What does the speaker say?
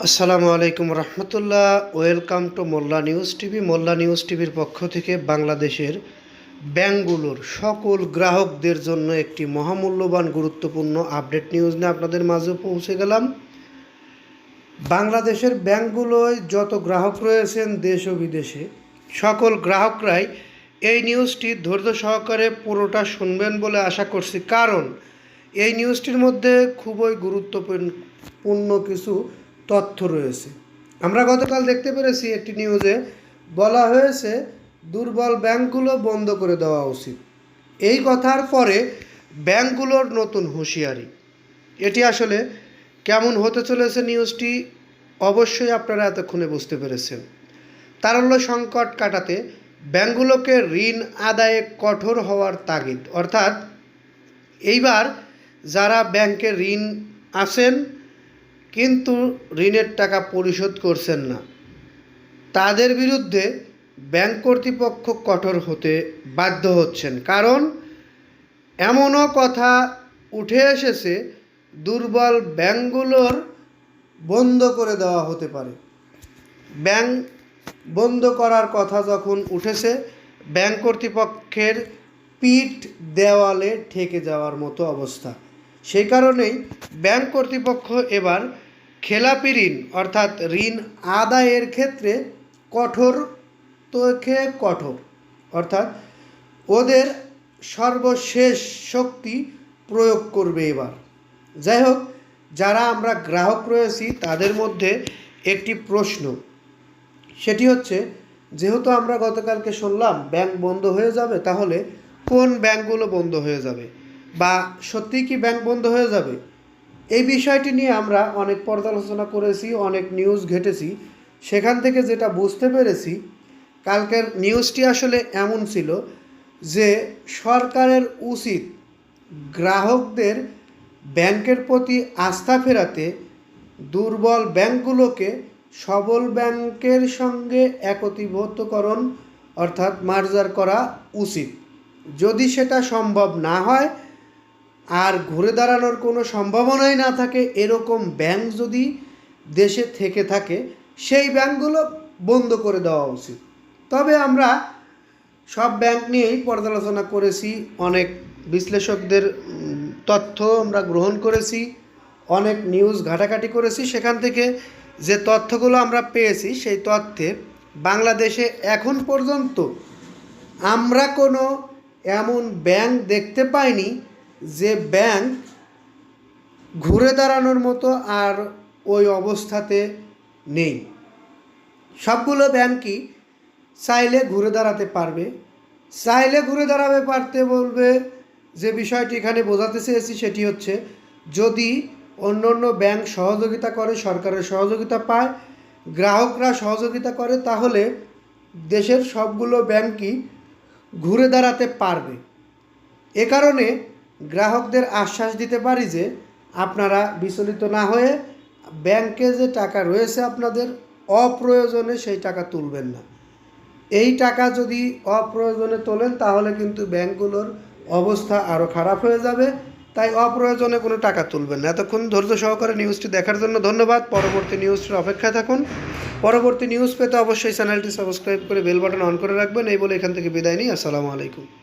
আসসালামু আলাইকুম রহমতুল্লাহ। Welcome to Molla news TV. Molla news টিভির পক্ষ থেকে বাংলাদেশের ব্যাংকগুলোর সকল গ্রাহকদের জন্য একটি মহামূল্যবান, গুরুত্বপূর্ণ আপডেট নিউজ নিয়ে আপনাদের মাঝে পৌঁছে গেলাম। বাংলাদেশের ব্যাংকগুলোয় যত গ্রাহক রয়েছেন দেশ ও বিদেশে, সকল গ্রাহকরাই এই নিউজটি ধৈর্য সহকারে পুরোটা শুনবেন বলে আশা করছি। কারণ এই নিউজটির মধ্যে খুবই গুরুত্বপূর্ণ কিছু তথ্য রয়েছে। আমরা গতকাল দেখতে পেরেছি একটি নিউজে বলা হয়েছে, দুর্বল ব্যাংকগুলো বন্ধ করে দেওয়া উচিত। এই কথার পরে ব্যাংকগুলোর নতুন হুঁশিয়ারি। এটি আসলে কেমন হতে চলেছে নিউজটি অবশ্যই আপনারা এতক্ষণে বুঝতে পেরেছেন। তারল্য সংকট কাটাতে ব্যাংকগুলোকে ঋণ আদায়ে কঠোর হওয়ার তাগিদ। অর্থাৎ, এইবার যারা ব্যাংকে ঋণ আছেন কিন্তু ঋণের টাকা পরিশোধ করছেন না। তাদের বিরুদ্ধে ব্যাংক কর্তৃপক্ষ কঠোর হতে বাধ্য হচ্ছেন। কারণ এমনও কথা উঠে এসেছে, দুর্বল ব্যাংকগুলোর বন্ধ করে দেওয়া হতে পারে। ব্যাংক বন্ধ করার কথা যখন উঠেছে, ব্যাংক কর্তৃপক্ষের পিঠ দেওয়ালে ঠেকে যাওয়ার মতো অবস্থা। সেই কারণেই ব্যাংক কর্তৃপক্ষ এবার খেলাপি ঋণ অর্থাৎ ঋণ আদায়ের ক্ষেত্রে কঠোর থেকে কঠোর, অর্থাৎ ওদের সর্বশেষ শক্তি প্রয়োগ করবে এবার। যাই হোক যারা আমরা গ্রাহক রয়েছি, তাদের মধ্যে একটি প্রশ্ন। সেটি হচ্ছে, যেহেতু আমরা গতকালকে শুনলাম ব্যাংক বন্ধ হয়ে যাবে, তাহলে কোন ব্যাংকগুলো বন্ধ হয়ে যাবে? বা সত্যিই কি ব্যাংক বন্ধ হয়ে যাবে? এই বিষয়টি নিয়ে আমরা অনেক পর্যালোচনা করেছি, অনেক নিউজ ঘেটেছি। সেখান থেকে যেটা বুঝতে পেরেছি, কালকের নিউজটি আসলে এমন ছিল যে সরকারের উচিত গ্রাহকদের ব্যাংকের প্রতি আস্থা ফেরাতে দুর্বল ব্যাংকগুলোকে সবল ব্যাংকের সঙ্গে একত্রীভূতকরণ অর্থাৎ মার্জার করা উচিত। যদি সেটা সম্ভব না হয় আর ঘুরে দাঁড়ানোর কোনো সম্ভাবনাই না থাকে, এরকম ব্যাংক যদি দেশে থেকে থাকে, সেই ব্যাংকগুলো বন্ধ করে দেওয়া উচিত। তবে আমরা সব ব্যাংক নিয়েই পর্যালোচনা করেছি, অনেক বিশ্লেষকদের তথ্য আমরা গ্রহণ করেছি, অনেক নিউজ ঘাটাঘাটি করেছি, সেখান থেকে যে তথ্যগুলো আমরা পেয়েছি, সেই তথ্যে বাংলাদেশে এখন পর্যন্ত আমরা কোনো এমন ব্যাংক দেখতে পাইনি যে ব্যাংক ঘুরে দাঁড়ানোর মতো আর ওই অবস্থাতে নেই। সবগুলো ব্যাংকই চাইলে ঘুরে দাঁড়াতে পারবে। চাইলে ঘুরে দাঁড়াবে পারতে বলবে যে বিষয়টি এখানে বোঝাতে চেয়েছি সেটি হচ্ছে, যদি অন্য অন্য ব্যাংক সহযোগিতা করে, সরকারের সহযোগিতা পায়, গ্রাহকরা সহযোগিতা করে, তাহলে দেশের সবগুলো ব্যাংকই ঘুরে দাঁড়াতে পারবে। এ কারণে গ্রাহকদের আশ্বাস দিতে পারি যে আপনারা বিচলিত না হয়ে ব্যাংকে যে টাকা রয়েছে আপনাদের, অপ্রয়োজনে সেই টাকা তুলবেন না। এই টাকা যদি অপ্রয়োজনে তোলেন, তাহলে কিন্তু ব্যাংকগুলোর অবস্থা আরও খারাপ হয়ে যাবে। তাই অপ্রয়োজনে কোনো টাকা তুলবেন না। এতক্ষণ ধৈর্য সহকারে নিউজটি দেখার জন্য ধন্যবাদ। পরবর্তী নিউজটির অপেক্ষায় থাকুন। পরবর্তী নিউজ পেতে অবশ্যই চ্যানেলটি সাবস্ক্রাইব করে বেল বাটন অন করে রাখবেন। এই বলে এখান থেকে বিদায় নিই। আসসালামু আলাইকুম।